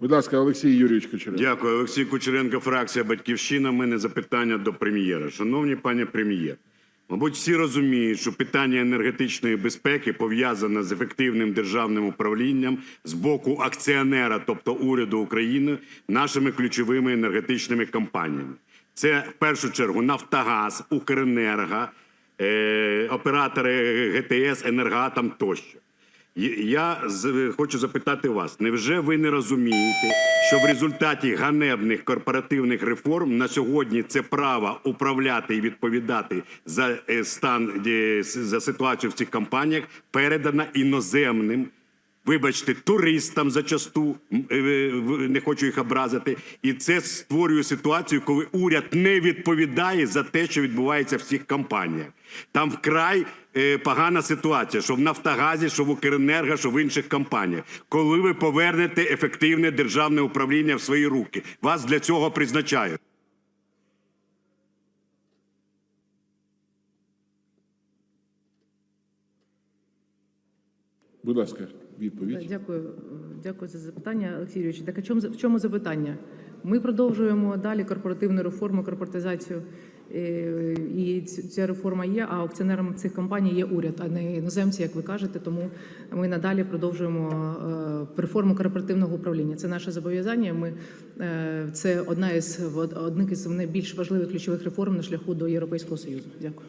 Будь ласка, Олексій Юрійович Кучеренко. Дякую, Олексій Кучеренко, фракція Батьківщина. У мене запитання до прем'єра. Шановні пане прем'єр, мабуть, всі розуміють, що питання енергетичної безпеки пов'язане з ефективним державним управлінням з боку акціонера, тобто уряду України, нашими ключовими енергетичними компаніями. Це в першу чергу Нафтогаз, Укренерго, е, оператори ГТС, Енергоатом тощо. Я хочу запитати вас: невже ви не розумієте, що в результаті ганебних корпоративних реформ на сьогодні це право управляти і відповідати за е, стан за ситуацію в цих компаніях передано іноземним? Вибачте, туристам зачасту е, не хочу їх образити, і це створює ситуацію, коли уряд не відповідає за те, що відбувається в цих компаніях. Там вкрай е, погана ситуація, що в Нафтогазі, що в Укренерго, що в інших компаніях. Коли ви повернете ефективне державне управління в свої руки, вас для цього призначають. Будь ласка, відповідь. Дякую, дякую за запитання, Олексій Юрійович. Так а чому в чому запитання? Ми продовжуємо далі корпоративну реформу, корпоратизацію. е, І ця реформа є. А акціонером цих компаній є уряд, а не іноземці, як ви кажете. Тому ми надалі продовжуємо е, реформу корпоративного управління. Це наше зобов'язання. Ми е, це одна із одних із найбільш важливих ключових реформ на шляху до Європейського союзу. Дякую.